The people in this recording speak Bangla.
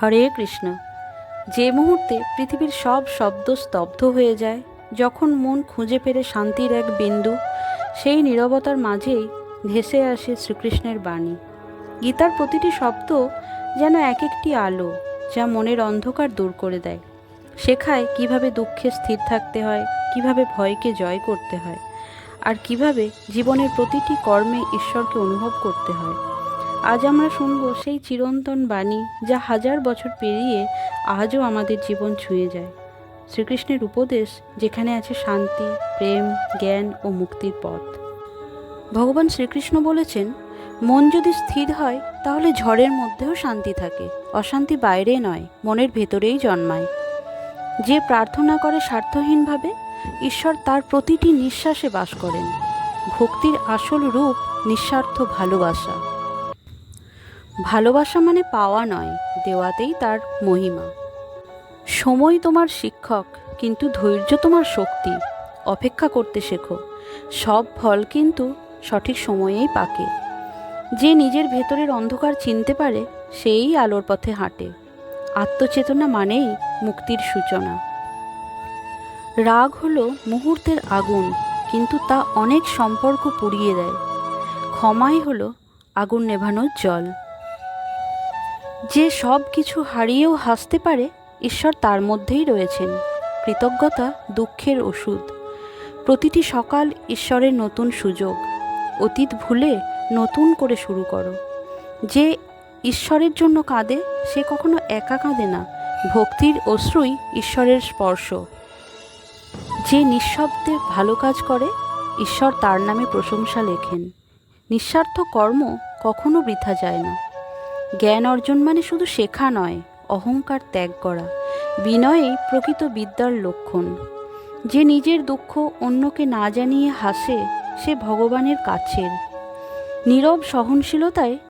হরে কৃষ্ণ। যে মুহূর্তে পৃথিবীর সব শব্দ স্তব্ধ হয়ে যায়, যখন মন খুঁজে পেরে শান্তির এক বিন্দু, সেই নীরবতার মাঝেই ভেসে আসে শ্রীকৃষ্ণের বাণী। গীতার প্রতিটি শব্দ যেন এক একটি আলো, যা মনের অন্ধকার দূর করে দেয়। শেখায় কীভাবে দুঃখে স্থির থাকতে হয়, কীভাবে ভয়কে জয় করতে হয়, আর কীভাবে জীবনের প্রতিটি কর্মে ঈশ্বরকে অনুভব করতে হয়। আজ আমরা শুনব সেই চিরন্তন বাণী যা হাজার বছর পেরিয়ে আজও আমাদের জীবন ছুঁয়ে যায়। শ্রীকৃষ্ণের উপদেশ যেখানে আছে শান্তি, প্রেম, জ্ঞান ও মুক্তির পথ। ভগবান শ্রীকৃষ্ণ বলেছেন, মন যদি স্থির হয়, তাহলে ঝড়ের মধ্যেও শান্তি থাকে। অশান্তি বাইরে নয়, মনের ভেতরেই জন্মায়। যে প্রার্থনা করে স্বার্থহীনভাবে, ঈশ্বর তার প্রতিটি নিঃশ্বাসে বাস করেন। ভক্তির আসল রূপ নিঃস্বার্থ ভালোবাসা। ভালোবাসা মানে পাওয়া নয়, দেওয়াতেই তার মহিমা। সময় তোমার শিক্ষক, কিন্তু ধৈর্য তোমার শক্তি। অপেক্ষা করতে শেখো, সব ফল কিন্তু সঠিক সময়েই পাকে। যে নিজের ভেতরের অন্ধকার চিনতে পারে, সেই আলোর পথে হাঁটে। আত্মচেতনা মানেই মুক্তির সূচনা। রাগ হলো মুহূর্তের আগুন, কিন্তু তা অনেক সম্পর্ক পুড়িয়ে দেয়। ক্ষমাই হলো আগুন নেভানোর জল। যে সব কিছু হারিয়েও হাসতে পারে, ঈশ্বর তার মধ্যেই রয়েছেন। কৃতজ্ঞতা দুঃখের ওষুধ। প্রতিটি সকাল ঈশ্বরের নতুন সুযোগ। অতীত ভুলে নতুন করে শুরু করো। যে ঈশ্বরের জন্য কাঁদে, সে কখনো একা কাঁদে না। ভক্তির অশ্রুই ঈশ্বরের স্পর্শ। যে নিঃশব্দে ভালো কাজ করে, ঈশ্বর তার নামে প্রশংসা লেখেন। নিঃস্বার্থ কর্ম কখনো বৃথা যায় না। জ্ঞান অর্জন মানে শুধু শেখা নয়, অহংকার ত্যাগ করা। বিনয়ে প্রকৃত বিদ্যার লক্ষণ। যে নিজের দুঃখ অন্যকে না জানিয়ে হাসে, সে ভগবানের কাছের। নীরব সহনশীলতায়